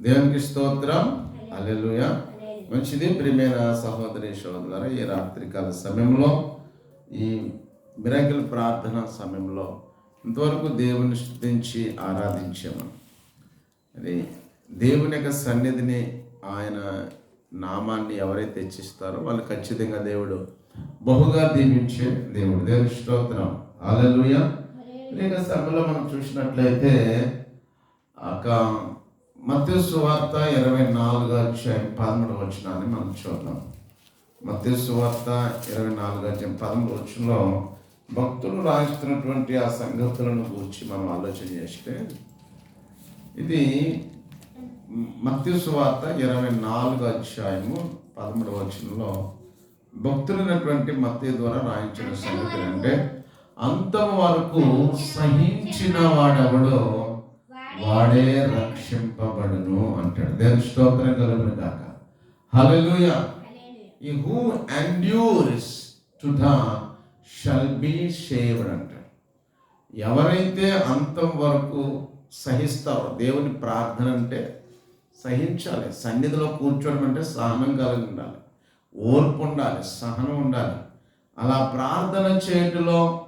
దేవునికి స్తోత్రం. అల్లెలుయ మంచిది. ప్రియమైన సహోదరి సహోదరు ఈ రాత్రికాల సమయంలో ఈ మిరాకిల్ ప్రార్థన సమయంలో ఇంతవరకు దేవుని స్థుతించి ఆరాధించాము. అది దేవుని యొక్క సన్నిధిని ఆయన నామాన్ని ఎవరైతే హెచ్చిస్తారో వాళ్ళు ఖచ్చితంగా దేవుడు బహుగా దీవించే దేవుడు. దేవుని స్తోత్రం. అలలుయ లేక సమయంలో మనం చూసినట్లయితే ఒక మత్స్సు సువార్త ఇరవై నాలుగు అధ్యాయం పదమూడు వచ్చినాన్ని మనం చూద్దాం. మత్స్సు సువార్త ఇరవై నాలుగు అధ్యాయం పదమూడు వచ్చంలో భక్తులు రాయిస్తున్నటువంటి ఆ సంగతులను గురించి మనం ఆలోచన చేస్తే ఇది మత్స్సు సువార్త ఇరవై నాలుగు అధ్యాయము పదమూడు వచనంలో భక్తులైనటువంటి మత్య ద్వారా రాయించిన సంగతి అంటే అంతం వరకు సహించిన వాడెవడో వాడే రక్షింపబడును అంటాడు. దేవుని స్తోత్రం కలుగును కాక హల్లెలూయా ఈ who endures to the shall be saved అంటాడు. ఎవరైతే అంతం వరకు సహిస్తారో దేవుని ప్రార్థన అంటే సహించాలి. సన్నిధిలో కూర్చోవడం అంటే సహనం కలిగి ఉండాలి. ఓర్పు ఉండాలి సహనం ఉండాలి. అలా ప్రార్థన చేయటంలో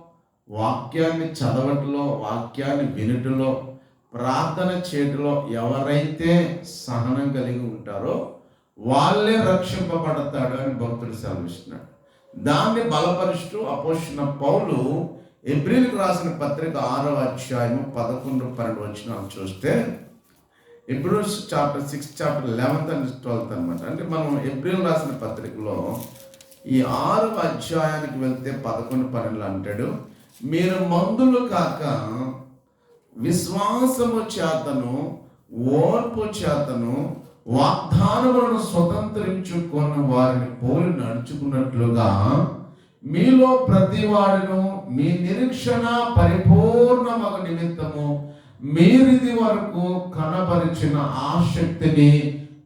వాక్యాన్ని చదవటంలో వాక్యాన్ని వినుటలో ప్రార్థన చేతిలో ఎవరైతే సహనం కలిగి ఉంటారో వాళ్ళే రక్షింపబడతాడు అని భక్తుడు సెలవిస్తున్నాడు దాన్ని బలపరుస్తూ అపోషణ పౌలు ఏప్రిల్కి రాసిన పత్రిక ఆరో అధ్యాయము పదకొండు పన్నెండు వచ్చిన చూస్తే ఇప్పుడు chapter six chapter eleventh and twelfth అనమాట అంటే మనం ఏప్రిల్ రాసిన పత్రికలో ఈ ఆరు అధ్యాయానికి వెళ్తే పదకొండు పన్నెండులు అంటాడు మీరు మందులు కాక విశ్వాసము చేతను ఓర్పు చేతను వాగ్దానములను స్వతంత్రించుకొని వారిని పోలి నడుచుకున్నట్లుగా మీలో ప్రతివాడును మీ నిరీక్షణ పరిపూర్ణమగ నిమిత్తము మీరిది వరకు కనపరిచిన ఆసక్తిని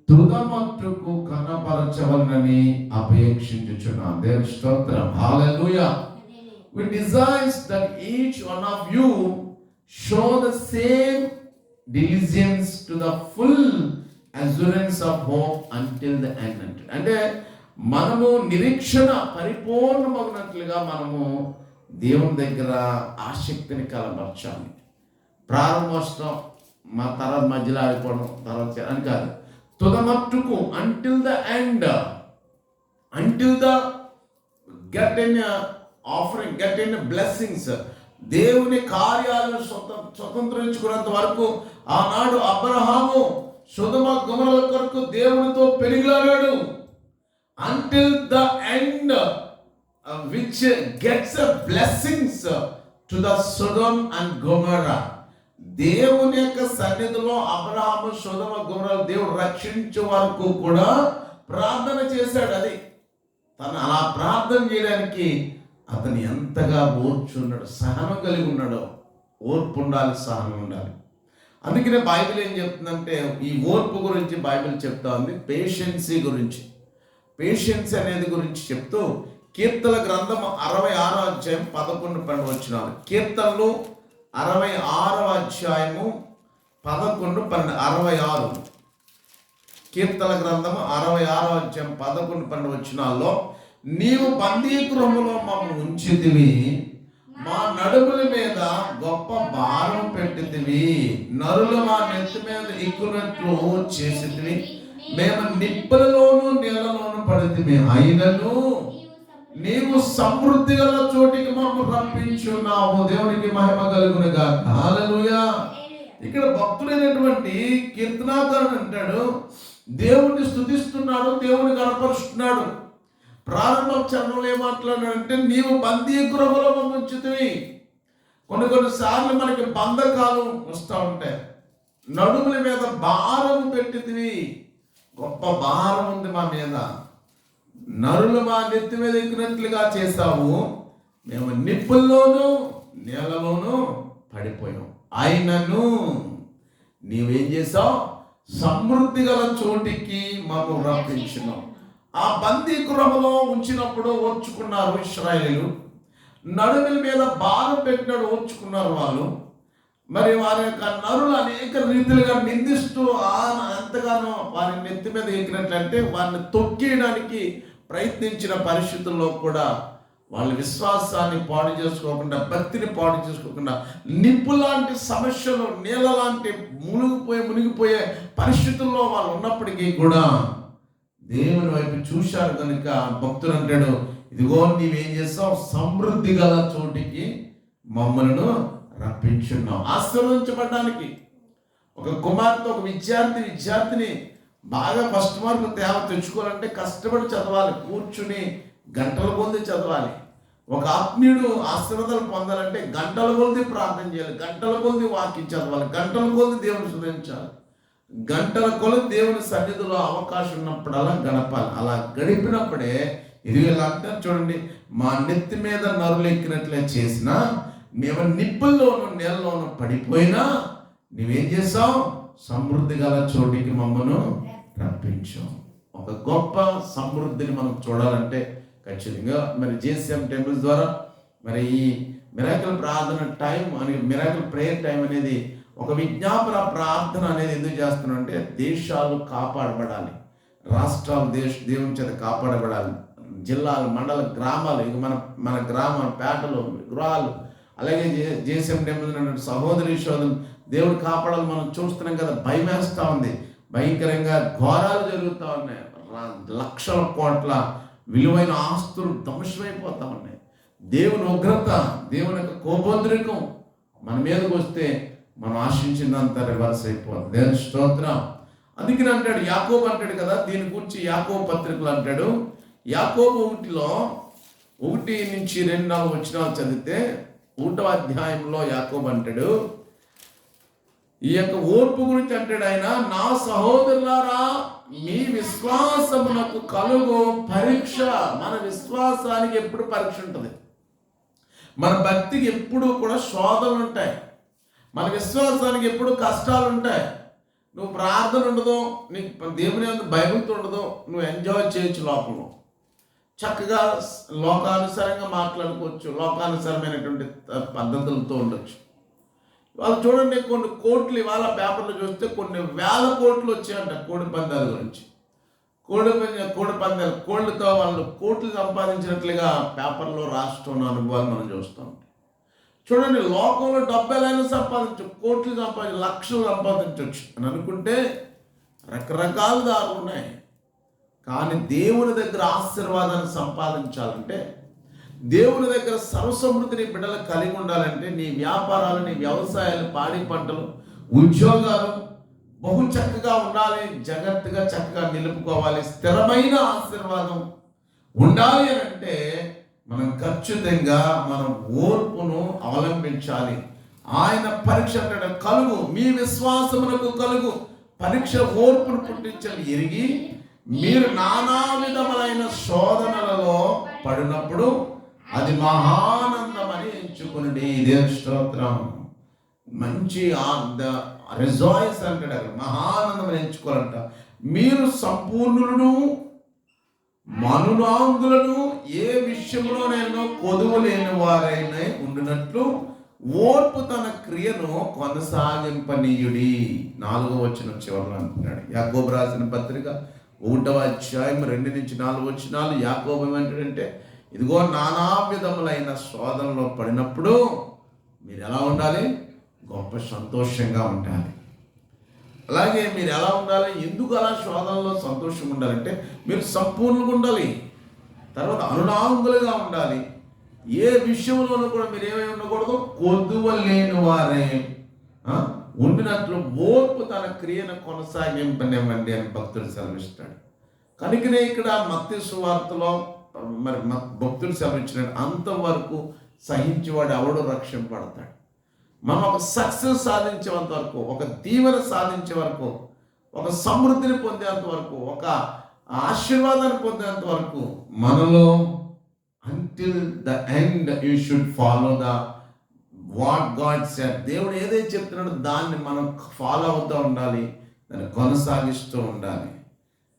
తుదమట్టుకు కనపరచవలనని అపేక్షించుచున్నాను. దేవుని స్తోత్రం. Hallelujah we desire that each one of you show the same diligence to the full assurance of home until the end అంటే అంటే మనము నిరీక్షణ పరిపూర్ణమగినట్లుగా మనము దేవుని దగ్గర ఆసక్తిని కలపరచాలి. ప్రారంభోత్సవం మా తర్వాత మధ్యలో ఆగిపోవడం తర్వాత అని కాదు. తుదమట్టుకు until the end until the get in offering get in blessings దేవుని కార్యాలను స్వత స్వతంత్రించుకున్నంత వరకు ఆనాడు అబ్రహాము సుధమ గుమరల కొరకు దేవునితో పెరిగిలాడాడు. Until the end which gets blessings to the Sodom and Gomorrah దేవుని యొక్క సన్నిధిలో అబ్రహాము సుధమ గుమరల దేవుడు రక్షించే వరకు కూడా ప్రార్థన చేశాడు అది. తను అలా ప్రార్థన చేయడానికి అతను ఎంతగా ఓర్చున్నాడు సహనం కలిగి ఉన్నాడో ఓర్పు ఉండాలి సహనం ఉండాలి. అందుకనే బైబిల్ ఏం చెప్తుందంటే ఈ ఓర్పు గురించి బైబిల్ చెప్తా ఉంది పేషెన్సీ గురించి. పేషెన్స్ అనేది గురించి చెప్తూ కీర్తన గ్రంథం అరవై ఆరో అధ్యాయం పదకొండు పన్నెండు వచ్చినారు. కీర్తనలు అరవై ఆరో అధ్యాయము పదకొండు పన్నెండు అరవై ఆరు. కీర్తన గ్రంథము అరవై ఆరో అధ్యాయం పదకొండు పన్నెండు వచ్చినాల్లో నీవు బందీగృహంలో మమ్మల్ని ఉంచితివి. మా నడుముల మీద గొప్ప భారం పెట్టితివి. నరులు మా నెత్తి మీద ఎక్కునట్లు చేసితివి. మేము నిప్పులలోను నీళ్ళలోను పడితివి అయినను నీవు సమృద్ధి గల చోటికి మమ్మల్ని రప్పించున్నావు. దేవునికి మహిమ కలుగునుగా హల్లెలూయా. ఇక్కడ భక్తుడైనటువంటి కీర్తనాకారుడు అంటాడు దేవుణ్ణి స్థుతిస్తున్నాడు దేవుని కనపరుస్తున్నాడు. ప్రారంభ చరణంలో ఏం మాట్లాడాడంటే నీవు బందీ గృహలో ఉంచుతివి. కొన్ని కొన్ని సార్లు మనకి బంధకాలం వస్తూ ఉంటాయి. నడుముల మీద భారం పెట్టింది గొప్ప భారం ఉంది మా మీద. నరులు మా నెత్తి మీద ఎక్కినట్లుగా చేశావు. మేము నిప్పుల్లోనూ నేలలోనూ పడిపోయాం. ఆయనను నీవేం చేసావు సమృద్ధి గల చోటికి మాకు రప్పించినావు. ఆ బందీ గృహంలో ఉంచినప్పుడు ఓర్చుకున్నారు ఇస్రాయేలు నడుముల మీద భారం పెట్టినాడు ఓర్చుకున్నారు వాళ్ళు. మరి వారి యొక్క నరులు అనేక రీతిలుగా నిందిస్తూ ఆ ఎంతగానో వారి నెత్తి మీద ఎక్కినట్లంటే వారిని తొక్కేయడానికి ప్రయత్నించిన పరిస్థితుల్లో కూడా వాళ్ళ విశ్వాసాన్ని పాడు చేసుకోకుండా భక్తిని పాడు చేసుకోకుండా నిప్పు లాంటి సమస్యలు నీళ్ళ లాంటి మునిగిపోయే మునిగిపోయే పరిస్థితుల్లో వాళ్ళు ఉన్నప్పటికీ కూడా దేవుని వైపు చూశారు కనుక భక్తుడు అంటాడు ఇదిగో నీవేం చేస్తావు? సమృద్ధి గల చోటికి మమ్మలను రప్పించున్నావు. ఆశీర్వదించబడడానికి. ఒక కుమార్తె ఒక విద్యార్థి విద్యార్థిని బాగా ఫస్ట్ మార్కు తేవ తెచ్చుకోవాలంటే కష్టపడి చదవాలి కూర్చుని గంటల కొద్ది చదవాలి. ఒక ఆత్మీయుడు ఆశీర్వాదాలు పొందాలంటే గంటల కొద్ది ప్రార్థన చేయాలి గంటల కొద్ది వాక్యం చదవాలి గంటల కొద్ది దేవుని శుద్ధించాలి గంటల కొల దేవుని సన్నిధిలో అవకాశం ఉన్నప్పుడల్లా గడపాలి. అలా గడిపినప్పుడే ఇది ఎలా అంటారు చూడండి మా నెత్తి మీద నరులు ఎక్కినట్లే చేసినా మేము నిప్పుల్లోనూ నీళ్ళలోనూ పడిపోయినా నువ్వేం చేస్తావు? సమృద్ధి గల చోటికి మమ్మను రప్పించావు ఒక గొప్ప సమృద్ధిని మనం చూడాలంటే ఖచ్చితంగా మరి జేసీఎం టెంపుల్స్ ద్వారా మరి ఈ మిరాకల్ ప్రార్థన టైం అని మిరాకల్ ప్రేయర్ టైం అనేది ఒక విజ్ఞాపన ప్రార్థన అనేది ఎందుకు చేస్తున్నాం అంటే దేశాలు కాపాడబడాలి. రాష్ట్రాలు దేశ దేవుని చేత కాపాడబడాలి. జిల్లాలు మండల గ్రామాలు ఇక మన మన గ్రామం పేటలు గృహాలు అలాగే జే- జేసీఎం టెంపుల్ సహోదరి సోదరులు దేవుడు కాపాడాలి మనం చూస్తున్నాం కదా భయం వేస్తూ ఉంది. భయంకరంగా ఘోరాలు జరుగుతూ ఉన్నాయి. లక్షల కోట్ల విలువైన ఆస్తులు ధ్వంసమైపోతా ఉన్నాయి. దేవుని ఉగ్రత దేవుని యొక్క కోపోద్రికం మన మీదకి వస్తే మనం ఆశించినంత రివర్స్ అయిపోతుంది దేని స్తోత్రం. అందుకని అంటాడు యాకోబు అంటాడు కదా దీని గురించి యాకోబు పత్రికలు అంటాడు. యాకోబు ఒకటిలో ఒకటి నుంచి రెండు నాలుగు వచ్చినాలు చదివితే ఒకటో అధ్యాయంలో యాకోబు అంటాడు ఈ యొక్క ఓర్పు గురించి అంటాడు ఆయన నా సహోదరులారా మీ విశ్వాసమునకు కలుగు పరీక్ష. మన విశ్వాసానికి ఎప్పుడు పరీక్ష ఉంటుంది? మన భక్తికి ఎప్పుడు కూడా శోధనలు ఉంటాయి. మన విశ్వాసానికి ఎప్పుడు కష్టాలు ఉంటాయి. నువ్వు ప్రార్థన ఉండదు నీకు దేవుని అందు భయభక్తి ఉండదు నువ్వు ఎంజాయ్ చేయొచ్చు లోకంలో చక్కగా లోకానుసారంగా మాట్లాడుకోవచ్చు లోకానుసారమైనటువంటి పద్ధతులతో ఉండొచ్చు. వాళ్ళు చూడండి కొన్ని కోట్లు ఇవాళ పేపర్లు చూస్తే కొన్ని వేల కోట్లు వచ్చాయంట కోడి పందాల గురించి. కోడి పంద కోడి పందాలు కోళ్ళతో వాళ్ళు కోట్లు సంపాదించినట్లుగా పేపర్లో రాష్ట్రం అనుభవాలు మనం చూస్తాం. చూడండి లోకంలో డెబ్బైలైనా సంపాదించు కోట్లు సంపాదించు లక్షలు సంపాదించవచ్చు అని అనుకుంటే రకరకాల దారులు ఉన్నాయి. కానీ దేవుని దగ్గర ఆశీర్వాదాన్ని సంపాదించాలంటే దేవుని దగ్గర సర్వసమృద్ధిని బిడ్డలు కలిగి ఉండాలంటే నీ వ్యాపారాలు నీ వ్యవసాయాలు పాడి పంటలు ఉద్యోగాలు బహు చక్కగా ఉండాలి జాగ్రత్తగా చక్కగా నిలుపుకోవాలి స్థిరమైన ఆశీర్వాదం ఉండాలి అని అంటే మనం ఖచ్చితంగా మనం ఓర్పును అవలంబించాలి. ఆయన పరీక్ష అంటాడు కలుగు మీ విశ్వాసమునకు కలుగు. పరీక్ష ఓర్పును పుట్టించాలి ఎరిగి మీరు నానా విధములైన శోధనలలో పడినప్పుడు అది మహానందమని ఎంచుకుని దేవుని స్తోత్రం. మంచి రిజాయిస్ అంటాడు అక్కడ. మహానందమని ఎంచుకోవాలంట. మీరు సంపూర్ణులను మనులాంగులను ఏ విషయంలోనైనా కొదువు లేని వారైనా ఉండినట్లు ఓర్పు తన క్రియను కొనసాగింపనీయుడి. నాలుగో వచ్చిన చివరిలో అంటున్నాడు. యాకోబు రాసిన పత్రిక ఒకటవ అధ్యాయం రెండు నుంచి నాలుగు వచ్చినాలు యాకోబు ఏమంటాడంటే ఇదిగో నానా విధములైన శోధనలో పడినప్పుడు మీరు ఎలా ఉండాలి? గొప్ప సంతోషంగా ఉండాలి. అలాగే మీరు ఎలా ఉండాలి? ఎందుకు అలా శోధనలో సంతోషం ఉండాలంటే మీరు సంపూర్ణంగా ఉండాలి. తర్వాత అనునాంగులుగా ఉండాలి. ఏ విషయంలోనూ కూడా మీరు ఏమై ఉండకూడదు. కొద్దువ లేని వారే ఉండినట్లు ఓర్పు తన క్రియను కొనసాగింపనివ్వండి అని భక్తుడు సెలవిస్తాడు. కనుకనే ఇక్కడ మత్తి సువార్తలో మరి భక్తుడు సెలవిచ్చినాడు అంతవరకు సహించేవాడు ఎవడు రక్షింపడతాడు మనం ఒక సక్సెస్ సాధించేంత వరకు ఒక దీవెన సాధించే వరకు ఒక సమృద్ధిని పొందేంత వరకు ఒక ఆశీర్వాదాన్ని పొందేంత వరకు మనలో until the end you should follow the what God set దేవుడు ఏదైతే చెప్తున్నాడో దాన్ని మనం ఫాలో అవుతూ ఉండాలి దాన్ని కొనసాగిస్తూ ఉండాలి.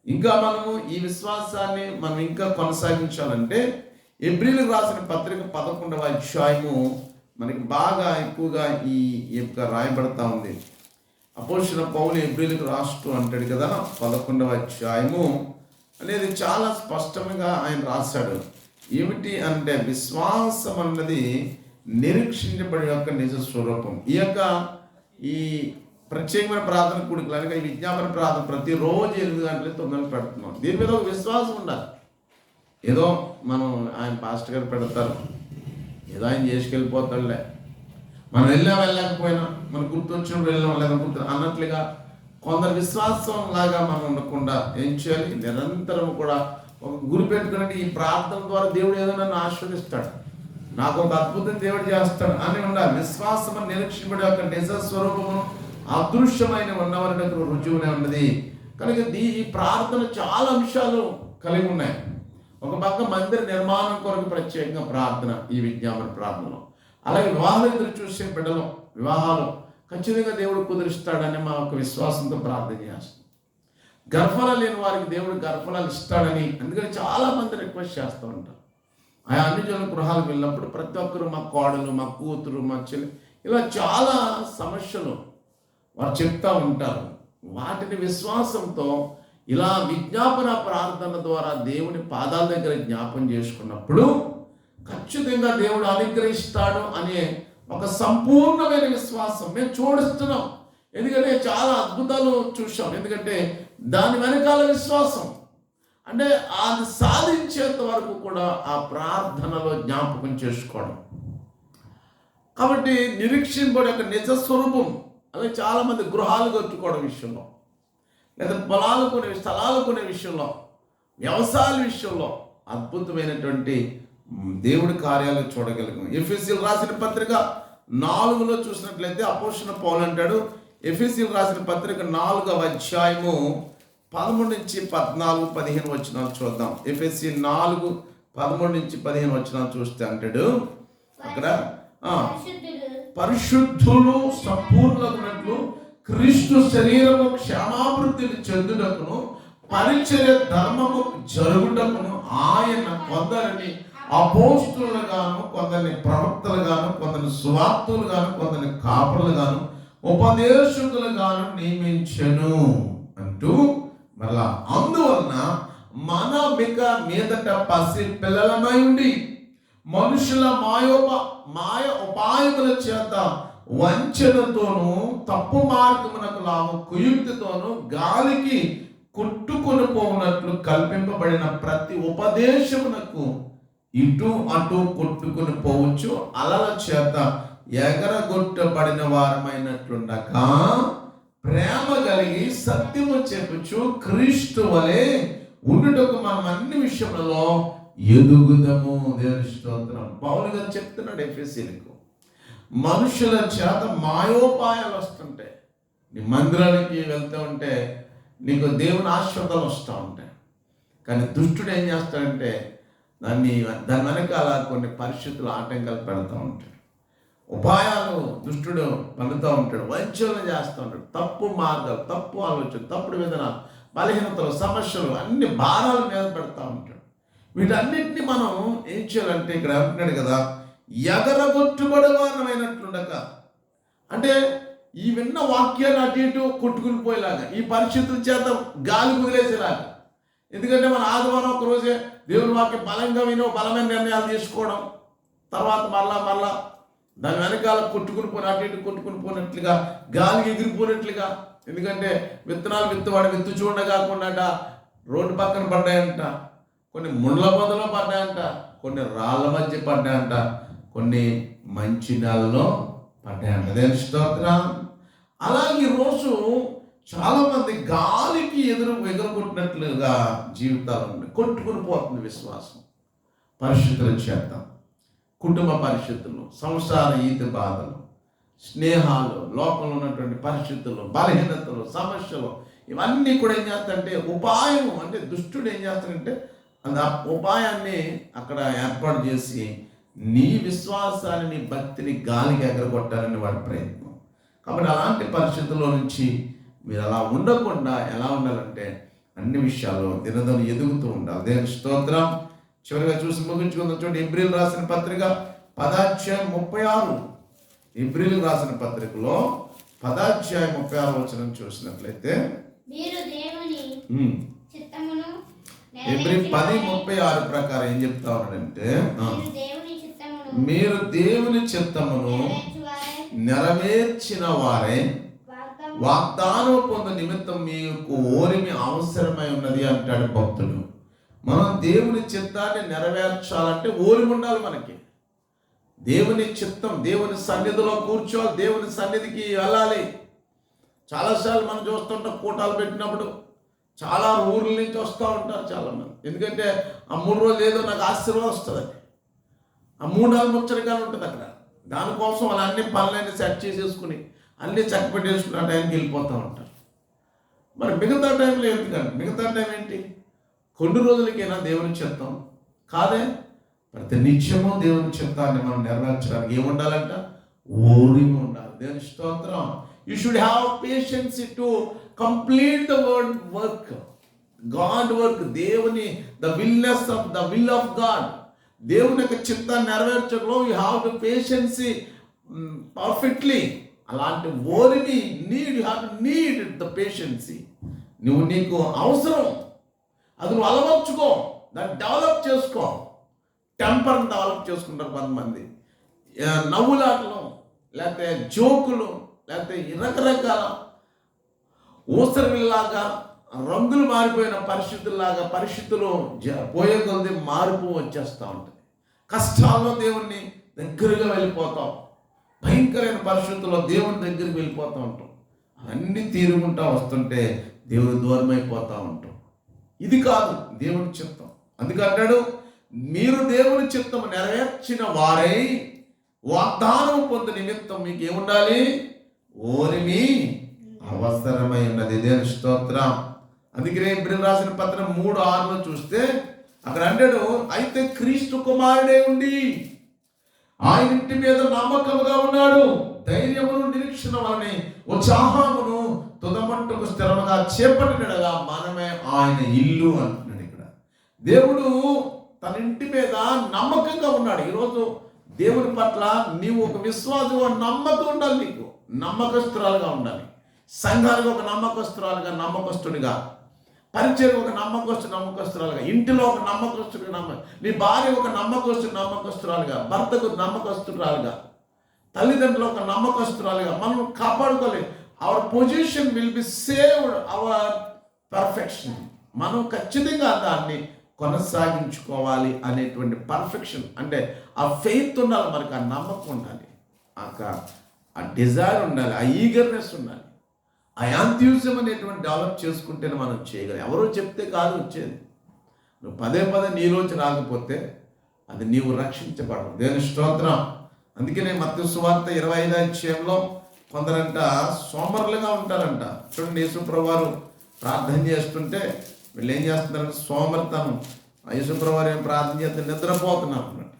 ఇంకా మనము ఈ విశ్వాసాన్ని మనం ఇంకా కొనసాగించాలంటే ఏప్రిల్ రాసిన పత్రిక పదకొండవ అధ్యాయము మనకి బాగా ఎక్కువగా ఈ యొక్క రాయబడతా ఉంది. అపోషణ పౌలు ఎబ్రిలకు రాస్తూ అంటాడు కదా పదకొండవ అధ్యాయము. అనేది చాలా స్పష్టంగా ఆయన రాశాడు. ఏమిటి అంటే విశ్వాసం అన్నది నిరీక్షించబడిన యొక్క నిజ స్వరూపం. ఈ యొక్క ఈ ప్రత్యేకమైన ప్రార్థన కూడికలు అనగా ఈ విజ్ఞాపన ప్రార్థన ప్రతిరోజు ఎనిమిది గంటలు తొమ్మిది గంటలు పెడుతున్నాం. దీని మీద ఒక విశ్వాసం ఉండాలి. ఏదో మనం ఆయన పాస్టర్ గారు పెడతారు. ఏదో ఆయన చేసుకెళ్ళిపోతాడులే. మనం వెళ్ళా వెళ్ళకపోయినా మన గుర్తొచ్చినప్పుడు వెళ్ళాం లేదా గుర్తు అన్నట్లుగా కొందరు విశ్వాసం లాగా మనం ఉండకుండా ఏం చేయాలి? నిరంతరం కూడా ఒక గురి పెట్టుకున్నట్టు ఈ ప్రార్థన ద్వారా దేవుడు ఏదో నన్ను ఆస్వాదిస్తాడు నాకు ఒక అద్భుతం దేవుడు చేస్తాడు అని ఉండాలి. విశ్వాసం నిరీక్షింపడే ఒక నిజ స్వరూపము అదృశ్యమైన ఉన్నవారి దగ్గర రుజువునే ఉన్నది. కనుక దీ ఈ ప్రార్థన చాలా అంశాలు కలిగి ఉన్నాయి. ఒక పక్క మందిర నిర్మాణం కొరకు ప్రత్యేకంగా ప్రార్థన ఈ విజ్ఞాపన ప్రార్థనలో. అలాగే వివాహాలు ఎదురు చూసే బిడ్డలు వివాహాలు ఖచ్చితంగా దేవుడు కుదిరిస్తాడని మా యొక్క విశ్వాసంతో ప్రార్థన చేస్తాం. గర్భాలు లేని వారికి దేవుడు గర్భాలు ఇస్తాడని అందుకని చాలా మంది రిక్వెస్ట్ చేస్తూ ఉంటారు. ఆ అన్ని జన గృహాలకు వెళ్ళినప్పుడు ప్రతి ఒక్కరు మా కోడలు మా కూతురు మా చెల్లి ఇలా చాలా సమస్యలు వారు చెప్తూ ఉంటారు. వాటిని విశ్వాసంతో ఇలా విజ్ఞాపన ప్రార్థన ద్వారా దేవుని పాదాల దగ్గర జ్ఞాపం చేసుకున్నప్పుడు ఖచ్చితంగా దేవుడు అనుగ్రహిస్తాడు అనే ఒక సంపూర్ణమైన విశ్వాసం. మేము చూడిస్తున్నాం. ఎందుకంటే చాలా అద్భుతాలు చూసాం ఎందుకంటే దాని వెనకాల విశ్వాసం. అంటే అది సాధించేంత వరకు కూడా ఆ ప్రార్థనలో జ్ఞాపకం చేసుకోవడం. కాబట్టి నిరీక్షింపడి యొక్క నిజ స్వరూపం. అదే చాలామంది గృహాలు కట్టుకోవడం విషయంలో. లేదా పొలాలు కొనే స్థలాలు కొనే విషయంలో వ్యవసాయాల విషయంలో అద్భుతమైనటువంటి దేవుడి కార్యాలు చూడగలిగాం. ఎఫ్ఎస్సీలు రాసిన పత్రిక నాలుగులో చూసినట్లయితే అపోషణ పౌలు అంటాడు ఎఫ్ఎస్సీలు రాసిన పత్రిక నాలుగవ అధ్యాయము పదమూడు నుంచి పద్నాలుగు పదిహేను వచ్చినాలు చూద్దాం. ఎఫ్ఎస్సి నాలుగు పదమూడు నుంచి పదిహేను వచ్చినాలు చూస్తే అంటాడు అక్కడ పరిశుద్ధులు. సంపూర్ణమైనట్లు క్రీస్తు శరీరము క్షమాభివృద్ధిని చెందుటకును పరిచర్య ధర్మము జరుగుటకును ఆయన కొందరిని అపోస్తులుగాను కొందరిని ప్రవక్తలుగాను కొందరిని సువార్తులుగాను కొందరిని కాపులుగాను ఉపదేశకులుగాను నియమించెను అంటూ మరలా అందువలన మన మిక మీదట పసి పిల్లలమై ఉండి మనుషుల మాయోప మాయ ఉపాయముల చేత వంచనతోనూ తప్పు మార్గమునకు లాభం కుయుక్తితోనూ గాలికి కుట్టుకొని పోనట్లు కల్పింపబడిన ప్రతి ఉపదేశమునకు ఇటు అటు కొట్టుకుని పోవచ్చు. అలల చేత ఎగరగొట్టబడిన వారమైనట్లుండక ప్రేమ కలిగి సత్యము చెప్పుచు క్రీస్తు వలె ఉండుటకు మనం అన్ని విషయములలో ఎదుగుదము. దేవుని స్తోత్రం. పౌలు గారు చెప్తున్నాడు ఎఫ్ఎస్సీలకు మనుషుల చేత మాయోపాయాలు వస్తుంటాయి. నీ మందిరానికి వెళ్తూ ఉంటే నీకు దేవుని ఆశ్రదాలు వస్తూ ఉంటాయి. కానీ దుష్టుడు ఏం చేస్తాడంటే దాన్ని దాని వెనకాల కొన్ని పరిస్థితులు ఆటంకాలు పెడతా ఉంటాడు. ఉపాయాలు దుష్టుడు పండుతూ ఉంటాడు. వంచన చేస్తూ ఉంటాడు. తప్పు మార్గాలు తప్పు ఆలోచన తప్పుడు విధాన బలహీనతలు సమస్యలు అన్ని భారాల మీద పెడతా ఉంటాడు. వీటన్నిటిని మనం ఏం చేయాలంటే ఇక్కడ అంటున్నాడు కదా ఎగరగొట్టుబడవానమైనట్లుండక అంటే ఈ విన్న వాక్యాన్ని అటు ఇటు కొట్టుకుని పోయేలాగా ఈ పరిస్థితుల చేత గాలి కుదిలేసేలాగా ఎందుకంటే మన ఆదివారం ఒక రోజే దేవుని వాక్యం బలంగా వినో బలమైన నిర్ణయాలు తీసుకోవడం తర్వాత మరలా మరలా దాని వెనకాల కొట్టుకుని పోయిన అటు ఇటు కొట్టుకుని పోయినట్లుగా గాలి ఎగిరిపోయినట్లుగా ఎందుకంటే విత్తనాలు విత్తవాడు విత్తు చూడ కాకుండా రోడ్డు పక్కన పడ్డాయంట కొన్ని ముళ్ళ పొదలో పడ్డాయంట కొన్ని రాళ్ళ మధ్య పడ్డాయంట. కొన్ని మంచి నెలలో పడ్డాను దేని స్తోత్రం. అలాగే ఈరోజు చాలామంది గాలికి ఎదురు ఎగరగొట్టినట్లుగా జీవితాలు ఉన్నాయి. కొట్టుకుని పోతుంది విశ్వాసం. పరిస్థితుల చేత కుటుంబ పరిస్థితులు సంసార ఈతి బాధలు స్నేహాలు లోకంలో ఉన్నటువంటి పరిస్థితులు బలహీనతలు సమస్యలు ఇవన్నీ కూడా ఏం చేస్తాడంటే ఉపాయం అంటే దుష్టుడు ఏం చేస్తాడంటే అంత ఉపాయాన్ని అక్కడ ఏర్పాటు చేసి నీ విశ్వాసాన్ని నీ భక్తిని గాలికి ఎగరగొట్టాలని వాడి ప్రయత్నం. కాబట్టి అలాంటి పరిస్థితుల్లో నుంచి మీరు అలా ఉండకుండా ఎలా ఉండాలంటే అన్ని విషయాల్లో దినదిన ఎదుగుతూ ఉండాలి. దేవుని స్తోత్రం. చివరిగా చూసి ముగించుకుందాం. చూడండి ఇబ్రిల్ రాసిన పత్రిక పదాధ్యాయం ముప్పై ఆరు. ఇబ్రిల్ రాసిన పత్రికలో పదాధ్యాయం ముప్పై ఆరు వచనం చూసినట్లయితే ఇబ్రి పది. ముప్పై ఆరు ప్రకారం ఏం చెప్తా ఉన్నాడంటే మీరు దేవుని చిత్తమును నెరవేర్చిన వారే వాగ్దానం వాగ్దానం నిమిత్తం మీకు ఓరిమి అవసరమై ఉన్నది అంటాడు భక్తుడు. మనం దేవుని చిత్తాన్ని నెరవేర్చాలంటే ఓరిమి ఉండాలి మనకి. దేవుని చిత్తం దేవుని సన్నిధిలో కూర్చోవాలి దేవుని సన్నిధికి వెళ్ళాలి. చాలాసార్లు మనం చూస్తుంటాం కూటాలు పెట్టినప్పుడు చాలా ఊర్ల నుంచి వస్తూ ఉంటారు చాలామంది. ఎందుకంటే ఆ మూడు రోజులు ఏదో నాకు ఆశీర్వాదం వస్తుంది. ఆ మూడు నాలుగు ముచ్చటగా ఉంటుంది అక్కడ. దానికోసం వాళ్ళు అన్ని పనులన్నీ సెట్ చేసేసుకుని అన్ని చక్కబెట్టేసుకుని ఆ టైంకి వెళ్ళిపోతూ ఉంటారు. మరి మిగతా టైంలో ఎందుకంటే మిగతా టైం ఏంటి? కొన్ని రోజులకైనా దేవుని చెప్తాం కాదే? ప్రతి నిత్యము దేవుని చిత్తాన్ని మనం నెరవేర్చడానికి ఏముండాలంట ఓరిమి ఉండాలి. దేవుని స్తోత్రం. You should have patience to complete the word work God work దేవుని the విల్నెస్ of the will of God దేవుని యొక్క చిత్తాన్ని నెరవేర్చడంలో you have to patience perfectly అలాంటి ఓరిని need you have to need the patience నువ్వు నీకు అవసరం. అది నువ్వు అలవర్చుకో. దాన్ని డెవలప్ చేసుకో. టెంపర్ని డెవలప్ చేసుకుంటారు కొంతమంది. నవ్వులాటలు లేకపోతే జోకులు లేకపోతే రకరకాల ఊసరవిల్లాగా రంగులు మారిపోయిన పరిస్థితుల్లాగా పరిస్థితులు జ- పోయే కొద్ది మార్పు వచ్చేస్తూ ఉంటుంది. కష్టాల్లో దేవుణ్ణి దగ్గరగా వెళ్ళిపోతాం. భయంకరమైన పరిస్థితుల్లో దేవుని దగ్గరికి వెళ్ళిపోతూ ఉంటాం. అవన్నీ తీరుకుంటా వస్తుంటే దేవుడు దూరం అయిపోతూ ఉంటాం. ఇది కాదు దేవుని చిత్తం. అందుకంటాడు మీరు దేవుని చిత్తం నెరవేర్చిన వారై వాగ్దానం పొందు నిమిత్తం మీకు ఏముండాలి? ఓరిమి అవసరమై ఉన్నది. దేని స్తోత్రం. అందుకనే ఇప్పుడు రాసిన పత్రం మూడు ఆరులో చూస్తే అక్కడ అంటాడు అయితే క్రీస్తు కుమారుడే ఉండి ఆయన ఇంటి మీద నమ్మకముగా ఉన్నాడు. ధైర్యమును నిరీక్షణ వలని ఉత్సాహమును తుదమట్టుకు స్థిరముగా చేపట్టినగా మనమే ఆయన ఇల్లు అంటున్నాడు ఇక్కడ. దేవుడు తన ఇంటి మీద నమ్మకంగా ఉన్నాడు. ఈరోజు దేవుని పట్ల నీవు ఒక విశ్వాసం నమ్మకం ఉండాలి నీకు. నమ్మకస్తురాలుగా ఉండాలి. సంఘాలుగా ఒక నమ్మకస్తురాలుగా నమ్మకస్తుడిగా పరిచయం ఒక నమ్మకస్తు నమ్మకస్తురాలుగా. ఇంటిలో ఒక నమ్మకస్తుడు నమ్మ నీ భార్య ఒక నమ్మకస్తు నమ్మకస్తురాలుగా. భర్తకు నమ్మకస్తురాలుగా. తల్లిదండ్రులు ఒక నమ్మకస్తురాలుగా. మనం కాపాడుకోవాలి. Our position will be saved our perfection మనం ఖచ్చితంగా దాన్ని కొనసాగించుకోవాలి అనేటువంటి పర్ఫెక్షన్ అంటే ఆ ఫెయిత్ ఉండాలి మనకు ఆ నమ్మకం ఉండాలి. ఆ డిజైర్ ఉండాలి ఆ ఈగర్నెస్ ఉండాలి. అయాంత్యూస్యం అనేటువంటి డెవలప్ చేసుకుంటేనే మనం చేయగలం ఎవరో చెప్తే కాదు వచ్చేది నువ్వు పదే పదే నీలోంచి రాకపోతే అది నీవు రక్షించబడవు దేని స్తోత్రం అందుకనే మత్స్య సువార్త ఇరవై ఐదు అధ్యాయంలో కొందరంట సోమరులుగా ఉంటారంట చూడండి యేసుప్రభు వారు ప్రార్థన చేస్తుంటే వీళ్ళు ఏం చేస్తున్నారంటే సోమరితనం. యేసుప్రభు వారు ఏం ప్రార్థన చేస్తే నిద్రపోతున్నారు అన్నట్టు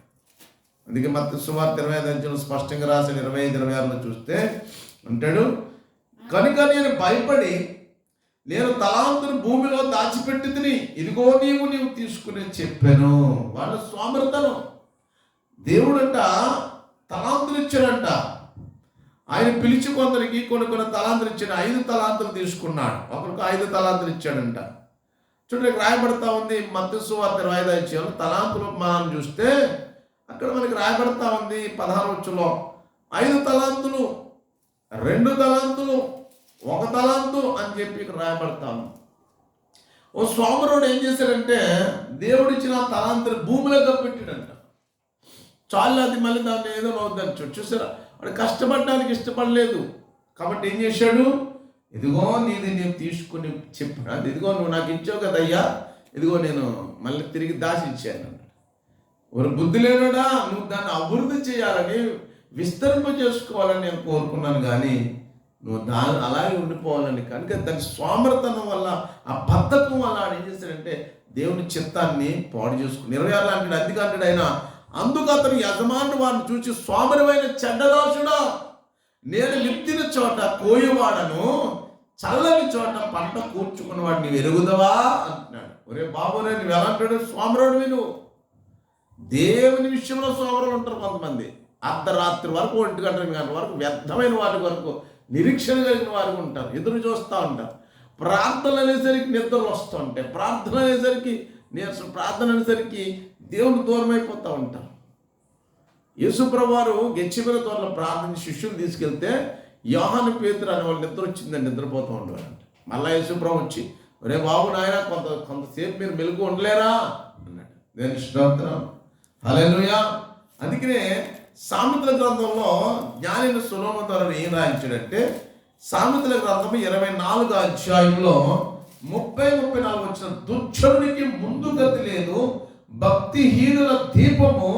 అందుకే మత్స్య సువార్త ఇరవై ఐదు అధ్యాయంలో స్పష్టంగా రాసిన ఇరవై ఐదు ఇరవై ఆరులో చూస్తే అంటాడు కనుక నేను భయపడి నేను తలాంతును భూమిలో దాచిపెట్టి తిని ఇదిగో నీవు నీవు తీసుకుని చెప్పాను. వాళ్ళ స్వామర్థనం దేవుడంట తలాంతులు ఇచ్చాడంట ఆయన పిలిచి కొందరికి కొన్ని కొన్ని తలాంతులు ఇచ్చాడు ఐదు తలాంతులు తీసుకున్నాడు. ఒకరికి ఐదు తలాంతులు ఇచ్చాడంట చూడండి రాయబడతా ఉంది మత్స్సు వార్త ఇరవై ఐదు ఇచ్చాను తలాంతులు మనం చూస్తే అక్కడ మనకి రాయబడతా ఉంది పదహారు వచ్చులో ఐదు తలాంతులు రెండు తలాంతులు ఒక తలాంతు అని చెప్పి ఇక్కడ రాయబడతాను ఓ సోమరుడు ఏం చేశాడంటే దేవుడిచ్చిన తలాంతులు భూమిలో పెట్టాడంట. చాలు అది మళ్ళీ దాన్ని ఏదో అవుద్దని చూసారా? వాడు కష్టపడడానికి ఇష్టపడలేదు. కాబట్టి ఏం చేశాడు? ఇదిగో నీది నేను తీసుకుని చెప్పాను అది ఇదిగో నువ్వు నాకు ఇచ్చావు కదయ్యా ఇదిగో నేను మళ్ళీ తిరిగి దాచి ఇచ్చాను అన్నాడు. ఒక బుద్ధి లేనడా? నువ్వు దాన్ని అభివృద్ధి చేయాలని విస్తరింప చేసుకోవాలని నేను కోరుకున్నాను కానీ నువ్వు దా అలాగే ఉండిపోవాలని కనుక దాని సోమరతనం వల్ల ఆ బద్ధకం వల్ల ఆయన ఏం చేశాడంటే దేవుని చిత్తాన్ని పాడు చేసుకుని ఇరవై ఆరు అంటాడు అందుకు అంటాడు ఆయన అందుకు అతను యజమానుడు వారిని చూసి సోమరమైన చెడ్డదాసుడా నేను విత్తిన చోట కోయవాడను చల్లని చోట పంట కూర్చుకున్న వాడిని ఎరుగుదవా? అంటున్నాడు. ఒరే బాబు నువ్వు ఎలా అంటాడు? సోమరుడు నువ్వు దేవుని విషయంలో సోమరులు ఉంటారు కొంతమంది. అర్ధరాత్రి వరకు ఒంటి గంట రెండు గంటల వరకు వ్యర్థమైన వాటి వరకు నిరీక్షణ కలిగిన వారు ఉంటారు ఎదురు చూస్తూ ఉంటారు. ప్రార్థన అనేసరికి నిద్రలు వస్తూ ఉంటాయి. ప్రార్థన అనేసరికి నీరసం ప్రార్థన అనేసరికి దేవుని దూరం అయిపోతూ ఉంటారు. యేసుప్రభు వారు గెచ్చిమిన తోటలో ప్రార్థన శిష్యులు తీసుకెళ్తే యోహాను పేతురు అనే వాళ్ళు నిద్ర వచ్చిందని నిద్రపోతూ ఉండేవారంట. మళ్ళా యేసుప్రభు వచ్చి రే బాబు నాయన కొంత కొంతసేపు మీరు మెలుగు ఉండలేరా? అన్నాడు. నేను స్తోత్రం హల్లెలూయా. అందుకనే సామెతల గ్రంథంలో జ్ఞానిన సులోమతలను ఏం రాయించాడంటే సామెతల గ్రంథం ఇరవై నాలుగు అధ్యాయంలో ముప్పై ముప్పై నాలుగు వచ్చిన దుర్చరునికి ముందు గతి లేదు భక్తిహీనుల దీపము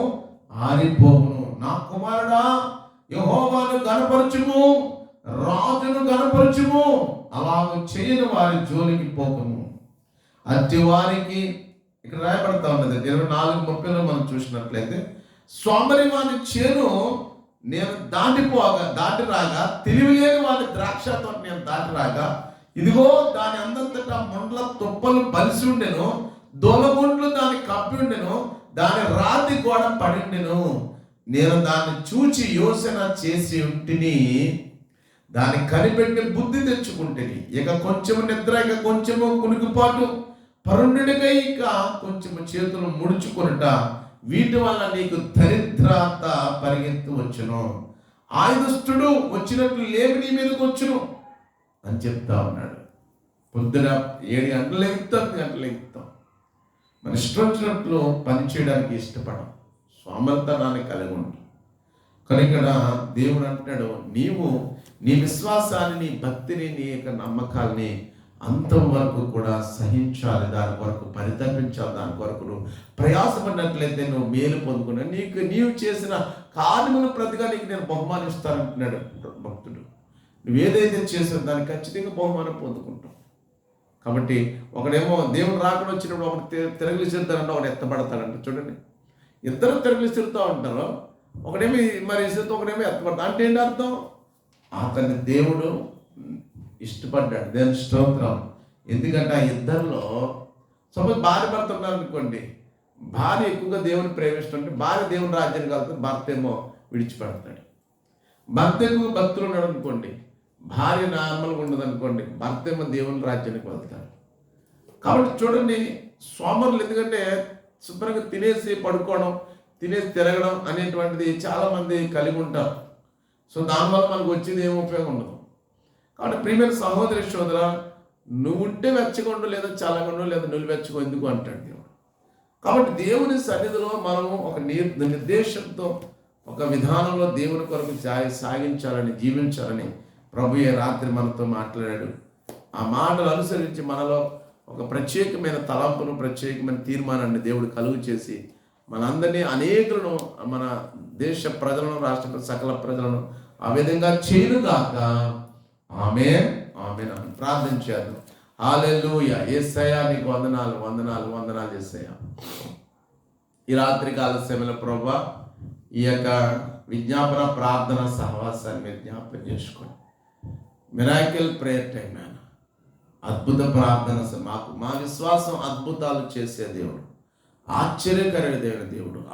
ఆరిపోవును. నా కుమారుడా యహోవాను గనపరచుము రాజును గనపరచుము అలాగ చేయని వారి జోలికి పోకము అట్టి వారికి ఇక్కడ రాయబడతా ఉన్నది. ఇరవై నాలుగు ముప్పైలో మనం చూసినట్లయితే సోమరి వాని చేను నేను దాటిపోగా దాటి రాగా తెలివి లేని ద్రాక్ష తోట నేను దాటి రాగా ఇదిగో దాని అందంతట ముండ్ల తుప్పలు బలిసి ఉండెను దొలగుండ్లు దాన్ని కప్పి ఉండెను దాని రాతి గోడ పడిండెను నేను దాన్ని చూచి యోచన చేసి ఉంటిని దాన్ని కనిపెట్టి బుద్ధి తెచ్చుకుంటేని. ఇక కొంచెము నిద్ర ఇక కొంచెము కునికిపాటు పరుండునికై ఇక కొంచెము చేతులు ముడుచుకొనుట వీటి వల్ల నీకు దరిద్రత పరిగెత్తు వచ్చును. ఆయుధస్తుడు వచ్చినట్లు లేవి నీ మీదకి వచ్చును అని చెప్తా ఉన్నాడు. పొద్దున ఏడు గంటలు ఎగుతాం గంటలు ఎగుతాం మన ఇష్టం వచ్చినట్లు పని చేయడానికి ఇష్టపడం సోమర్థనాన్ని కలిగి ఉంటాం కానీ ఇక్కడ దేవుడు అంటున్నాడు నీవు నీ విశ్వాసాన్ని నీ భక్తిని నీ యొక్క నమ్మకాల్ని అంతం వరకు కూడా సహించాలి దాని కొరకు పరితపించాలి దాని కొరకు నువ్వు ప్రయాసపడినట్లయితే నువ్వు మేలు పొందుకున్నా నీకు నీవు చేసిన కార్యమును ప్రతిగా నీకు నేను బహుమానిస్తానంటున్నాడు భక్తుడు. నువ్వు ఏదైతే చేసావు దాన్ని ఖచ్చితంగా బహుమానం పొందుకుంటావు. కాబట్టి ఒకడేమో దేవుడు రాకుండా వచ్చినప్పుడు ఒకటి తి- తిరగలి చేద్దారంటే ఒకటి ఎత్తబడతాడంట. చూడండి. ఇద్దరు తిరగలి తిరుగుతూ ఉంటారు. ఒకడేమి మరి ఇసుతో ఒకడేమో ఎత్తబడతా. అంటే ఏంటి అర్థం? అతని దేవుడు ఇష్టపడ్డాడు. దేని స్తోత్రం. ఎందుకంటే ఆ ఇద్దరిలో సపోజ్ భార్య భర్త ఉన్నారనుకోండి భార్య ఎక్కువగా దేవుని ప్రేమిస్తుంటే భార్య దేవుని రాజ్యానికి వెళ్తే భర్త ఏమో విడిచిపెడతాడు. భర్త ఎక్కువ భక్తులు ఉన్నాడు అనుకోండి భార్య నార్మల్గా ఉండదు అనుకోండి భర్త ఏమో దేవుని రాజ్యానికి వెళ్తాడు. కాబట్టి చూడండి సోమరులు ఎందుకంటే శుభ్రంగా తినేసి పడుకోవడం తినేసి తిరగడం అనేటువంటిది చాలామంది కలిగి ఉంటారు. సో దానివల్ల మనకు వచ్చేది ఏం ఉపయోగం ఉండదు. కాబట్టి ప్రియమైన సహోదరి సోదర నువ్వు ఉంటే లేదా చల్లకుండా లేదా నువ్వు వెచ్చగో ఎందుకు అంటాడు దేవుడు? కాబట్టి దేవుని సన్నిధిలో మనము ఒక నిర్ నిర్దేశంతో ఒక విధానంలో దేవుని కొరకు సాగించాలని జీవించాలని ప్రభు ఏ రాత్రి మనతో మాట్లాడాడు. ఆ మాటలు అనుసరించి మనలో ఒక ప్రత్యేకమైన తలంపును ప్రత్యేకమైన తీర్మానాన్ని దేవుడు కలుగు చేసి మనందరినీ అనేకులను మన దేశ ప్రజలను రాష్ట్ర సకల ప్రజలను ఆ విధంగా చేయనుగాక ఆమె ఆమె ప్రార్థించారు హాలెల్లుయ. ఏసయ్యా నీకు వందనాలు వందనాలు వందనాలు చేసయ్యా ఈ రాత్రి కాల సమయంలో ప్రభా ఈ యొక్క విజ్ఞాపన ప్రార్థన సహవాసాన్ని మీరు జ్ఞాపకం చేసుకోండి. మిరాకిల్ ప్రేయర్ టైం నాయన. అద్భుత ప్రార్థన మాకు మా విశ్వాసం అద్భుతాలు చేసే దేవుడు. ఆశ్చర్యకరణ దేవుడు దేవుడు.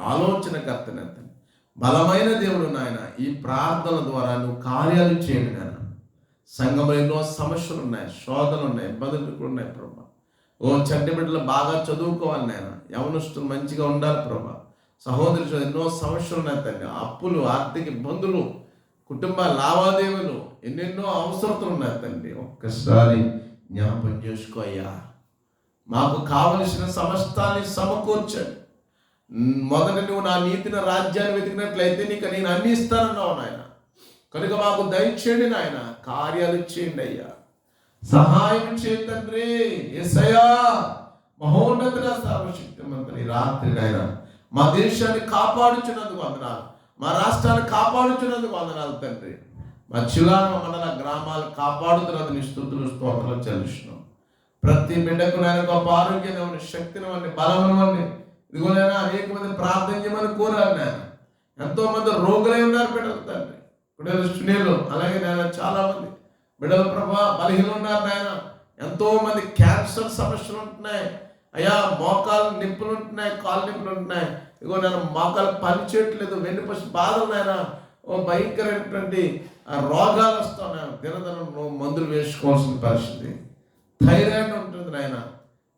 బలమైన దేవుడు నాయన. ఈ ప్రార్థన ద్వారా నువ్వు కార్యాలు చేయండి నాయన. సంఘంలో ఎన్నో సమస్యలు ఉన్నాయి శోధనలు ఉన్నాయి ఇబ్బందులు కూడా ఉన్నాయి ప్రభా. ఓ చంటి బిడ్డలు బాగా చదువుకోవాలి నాయన. యవనస్తులు మంచిగా ఉండాలి ప్రభా. సహోదరు ఎన్నో సమస్యలు ఉన్నాయి తండ్రి అప్పులు ఆర్థిక ఇబ్బందులు కుటుంబ లావాదేవీలు ఎన్నెన్నో అవసరతలు ఉన్నాయి తండ్రి ఒక్కసారి జ్ఞాపకం చేసుకో అయ్యా. మాకు కావలసిన సమస్తాన్ని సమకూర్చండి. మొదట నువ్వు నా నీతిని రాజ్యాన్ని వెతికినట్లయితే నీకు నేను అన్ని ఇస్తానన్నావు నాయన. కనుక మాకు దయచేయండి నాయన కార్యాలు చేయండి అయ్యా. సహాయం చేయండి తండ్రి. ఎసయా మహోన్నతుల సర్వశక్తిమంతుని రాత్రి నాయన మా దేశాన్ని కాపాడుచున్నందుకు వందనాలు మా రాష్ట్రాన్ని కాపాడుచున్నందుకు వందనాలు తండ్రి. మా చిలాన మండల గ్రామాలు కాపాడుతున్నందుకు నీ స్థుతులు స్తోత్రాలు చెల్లిస్తున్నాం. ప్రతి బిడ్డకు నాయన గొప్ప ఆరోగ్యం శక్తిని వండి బలమును వండి ఇదిగో నాయన అనేక మంది ప్రార్థన చేయమని కోరారు నాయన. ఎంతో మంది రోగులై ఉన్నారు బిడ్డలు తండ్రి. బిడ్డలు సునీలు అలాగే నాయన చాలా మంది బిడ్డల ప్రభా బలహీన ఉన్నారు నాయన. ఎంతో మంది క్యాన్సర్ సమస్యలు ఉంటున్నాయి. అయ్యా మోకాలు నిప్పులు ఉంటున్నాయి కాలు నిప్పులు ఉంటున్నాయి. ఇగో నేను మోకాలు పనిచేయట్లేదు చేయట్లేదు బాధలు నాయన. ఓ భయంకరమైనటువంటి ఆ రోగాలు వస్తున్నాయి దినదినం నువ్వు మందులు వేసుకోవాల్సిన పరిస్థితి. థైరాయిడ్ ఉంటుంది నాయన.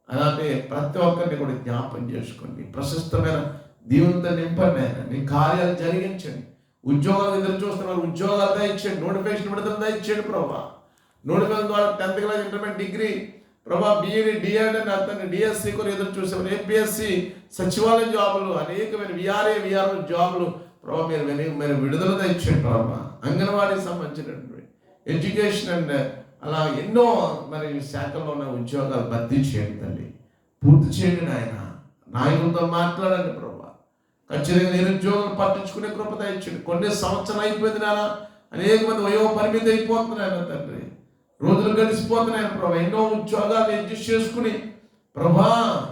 అలాంటి ప్రతి ఒక్కరిని కూడా జ్ఞాపం చేసుకోండి. ప్రశస్తమైన దీవులతో నింపండి ఆయన నీ కార్యాలు జరిగించండి. ఉద్యోగాలు ఎదురు చూస్తున్నారు? ఉద్యోగాలు దయచేయండి నోటిఫికేషన్ విడుదల దయచేయండి ప్రభా. నోటిఫికేషన్ ద్వారా టెన్త్ క్లాస్ ఇంటర్మీడియట్ డిగ్రీ ప్రభా బీఈడి డిఎడ్ అని అతన్ని డిఎస్సి కూడా ఎదురు చూసాము ఏపీఎస్సి సచివాలయ జాబులు అనేకమైన విఆర్ఏ విఆర్ఓ జాబులు ప్రభా మీరు విని- మీరు విడుదల దయచేయండి ప్రభా. అంగన్వాడీకి సంబంధించినటువంటి ఎడ్యుకేషన్ అండ్ అలా ఎన్నో మరి శాఖల్లో ఉన్న ఉద్యోగాలు భర్తీ చేయండి తల్లి. పూర్తి చేయండి నాయన. నాయకులతో మాట్లాడండి ప్రభు. ఖచ్చితంగా నిరుద్యోగం పట్టించుకునే కృప దయచేయండి. కొన్ని సంవత్సరం అయిపోయింది నాన్న. అనేక మంది వయో పరిమితి అయిపోతున్నాయి తండ్రి. రోజులు గడిచిపోతున్నాయని ప్రభా. ఎన్నో ఉద్యోగాలు అడ్జస్ట్ చేసుకుని ప్రభా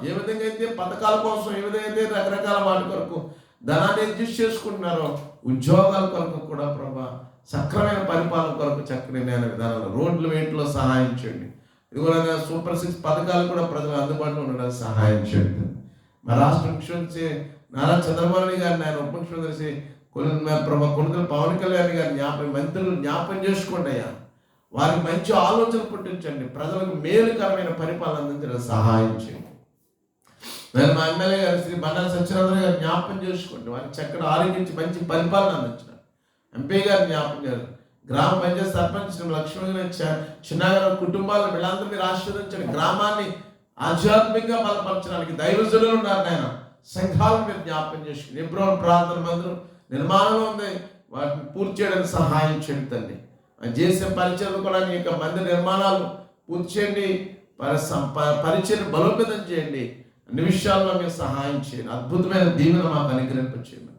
ఏ విధంగా అయితే పథకాల కోసం ఏ విధంగా అయితే రకరకాల వాటి కొరకు ధనాన్ని అడ్జస్ట్ చేసుకుంటున్నారో ఉద్యోగాల కొరకు కూడా ప్రభా సక్రమైన పరిపాలన కొరకు చక్కని నేను విధానాలు రోడ్లు వేయట్లో సహాయం చేయండి. ఇదిగో సూపర్ సిక్స్ పథకాలు కూడా ప్రజలు అందుబాటులో ఉండడానికి సహాయం చేయండి. మా రాష్ట్రం ముఖ్యమంత్రి నారా చంద్రబాబు గారిని ఆయన ఉప ముఖ్యమంత్రి కొనుగోలు పవన్ కళ్యాణ్ గారి జ్ఞాపకం మంత్రులు జ్ఞాపకం చేసుకోండి అయ్యా. వారికి మంచి ఆలోచన పుట్టించండి. ప్రజలకు మేలుకరమైన పరిపాలన అందించడం సహాయం చేయండి. నేను మా ఎమ్మెల్యే గారు శ్రీ బండారు సత్యనారాయణ గారు జ్ఞాపకం చేసుకోండి. వారికి చక్కటి ఆరోగించి మంచి పరిపాలన అందించడం. ఎంపీ గారు జ్ఞాపకం చేయాలి. గ్రామ పంచాయతీ సర్పంచ్ లక్ష్మణ్ గారు చిన్నగారు కుటుంబాలను వీళ్ళందరూ మీరు ఆశీర్వదించండి. గ్రామాన్ని ఆధ్యాత్మికంగా బలపరచడానికి దైవజనులు ఉన్నారు నాయన. సంఘాలను మీరు జ్ఞాపకం చేసుకుని నిబ్రోన్ ప్రార్థన మందిరం నిర్మాణంలో ఉంది. వాటిని పూర్తి చేయడానికి సహాయం చేయండి తండ్రి చేసే పరిచయం కూడా మీ యొక్క మందిర నిర్మాణాలు పూర్తి చేయండి. పరి- పరిచయం బలోపేతం చేయండి. అన్ని విషయాల్లో మీరు సహాయం చేయండి. అద్భుతమైన దీవెన మాకు అనుగ్రహింపచేయండి.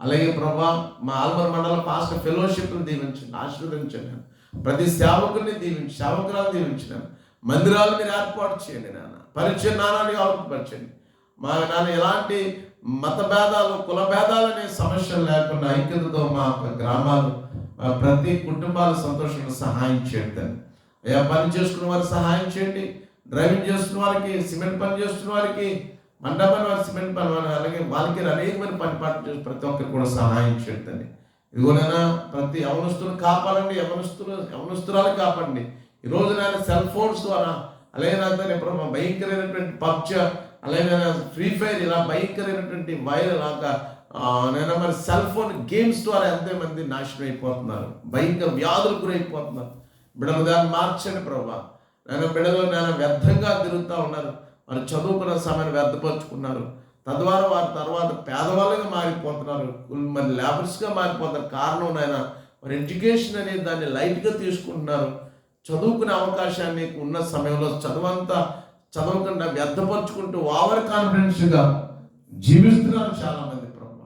అలాగే ప్రభా మా ఆల్మర్ మండల పాస్టర్ ఫెలోషిప్ను దీవించండి ఆశీర్వదించండి. ప్రతి సేవకుల్ని దీవించి సేవకురాలు దీవించినాను మందిరాలు మీరు ఏర్పాటు చేయండి నాన్న. పరిచయం నానాన్ని ఆలోచించండి మా నాన్న ఎలాంటి మత భేదాలు కుల భేదాలు అనే సమస్యలు లేకుండా ఐక్యతతో మా గ్రామాలు ప్రతి కుటుంబాలు సంతోషంగా సహాయం చేయండి అయ్యా పని చేసుకున్న వారికి సహాయం చేయండి. డ్రైవింగ్ చేస్తున్న వారికి సిమెంట్ పని చేస్తున్న వారికి మండపం వారి సిమెంట్ పని వారి అలాగే వాళ్ళకి అనేకమైన పని పాటు చేసి ప్రతి ఒక్కరికి కూడా సహాయం చేయండి ఇదిగోనైనా ప్రతి యవనస్తులు కాపాడండి యవనస్తులు యవనస్తురాలు కాపాడండి. ఈ రోజు సెల్ ఫోన్స్ ద్వారా అలాగే నాకు ఇప్పుడు భయంకరమైనటువంటి పబ్జ అలాగే ఫ్రీ ఫైర్ ఇలా భయంకరమైనటువంటి వైరల్ లాగా నేను మరి సెల్ ఫోన్ గేమ్స్ ద్వారా ఎంతో మంది నాశనం అయిపోతున్నారు భయంకర వ్యాధులు గురైపోతున్నారు. బిడ్డలు దాన్ని మార్చండి ప్రభా. నేను బిడ్డలు నేను వ్యర్థంగా తిరుగుతూ ఉన్నారు. వారు చదువుకున్న సమయాన్ని వ్యర్థపరుచుకున్నారు. తద్వారా వారి తర్వాత పేదవాళ్ళుగా మారిపోతున్నారు. మరి లేబర్స్గా మారిపోతున్నారు కారణం నాయన మరి ఎడ్యుకేషన్ అనేది దాన్ని లైట్గా తీసుకుంటున్నారు. చదువుకునే అవకాశాన్ని ఉన్న సమయంలో చదువంతా చదవకుండా వ్యర్థపరుచుకుంటూ ఓవర్ కాన్ఫిడెన్స్గా జీవిస్తున్నారు చాలా మంది ప్రభు.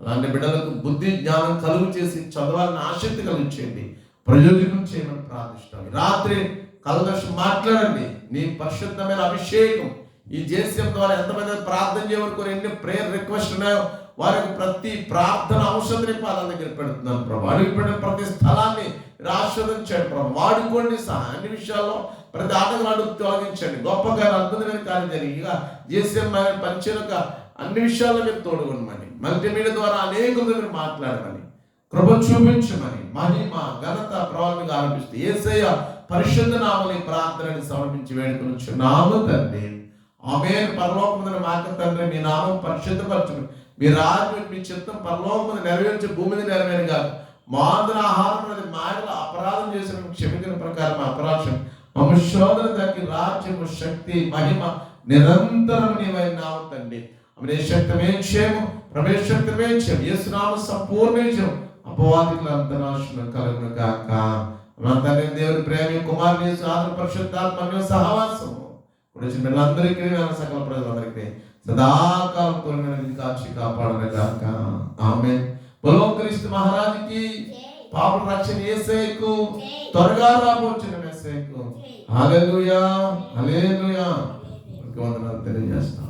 అలాంటి బిడ్డలకు బుద్ధి జ్ఞానం కలుగు చేసి చదవాలని ఆసక్తి కలిగించేయండి ప్రయోజనం చేయమని ప్రార్థిస్తాం. రాత్రి కలదర్శి మాట్లాడండి. నీ పరిశుద్ధమైన అభిషేకం. ఈ జేసీఎం ద్వారా ఎంతమంది ప్రార్థన చేయవరకు ఎన్ని ప్రేయర్ రిక్వెస్ట్ ఉన్నాయో వారికి ప్రతి ప్రార్థన ఔషధిని పాదాల దగ్గర పెడుతున్నాను ప్రభు. అడిగి పెట్టిన ప్రతి స్థలాన్ని రాష్ట్రం ఆస్వాదించండి ప్రభు వాడుకోండి సహా అన్ని విషయాల్లో ప్రతి ఆటగాడు తొలగించండి. గొప్పగా అద్భుతమైన కార్యం జరిగి ఇక జేసీఎం పరిచయక అన్ని విషయాల్లో మీరు తోడుగొనమని మల్టీమీడియా ద్వారా అనేకులతో మీరు మాట్లాడమని కృప చూపించమని మహిమ ఘనత ప్రభావం ఆరంభిస్తూ ఏసయ్య పరిశుద్ధ నామని ప్రార్థనని సమర్పించి వేడుకొని నామ తండ్రి ఆమె పరలోకముందున మాక తండ్రి మీ నామం పరిశుద్ధపరచు మీ రాజు మీ చిత్తం పరలోకముందు నెరవేర్చే భూమిని మీద నెరవేరు ఆహారం అనేది మాయల అపరాధం చేసిన క్షమించిన ప్రకారం అపరాధం. మమ్మ శోధన తగ్గి రాజ్యము శక్తి మహిమ నిరంతరం నీవై నామ తండ్రి అమరే శక్తమే క్షేమం ప్రవేశ శక్తమే క్షేమం. యేసునామ సంపూర్ణ క్షేమం. అపవాదికుల అంతనాశనం కలుగును కాక మనందరి దేవుని ప్రేమ కుమారుని సాధన పరిశుద్ధాత్మ సహవాసము. ఇప్పుడు పిల్లలందరికీ నా సకల ప్రజలందరికీ సదాకాలం కొలిగిన కాచి కాపాడను కాక ఆమె బలో క్రీస్తు మహారాజుకి పాప రక్షణ ఏసేకు త్వరగా రాబోచిన మెస్సేకు హల్లెలూయా హల్లెలూయా వందనాలు తెలియజేస్తాం.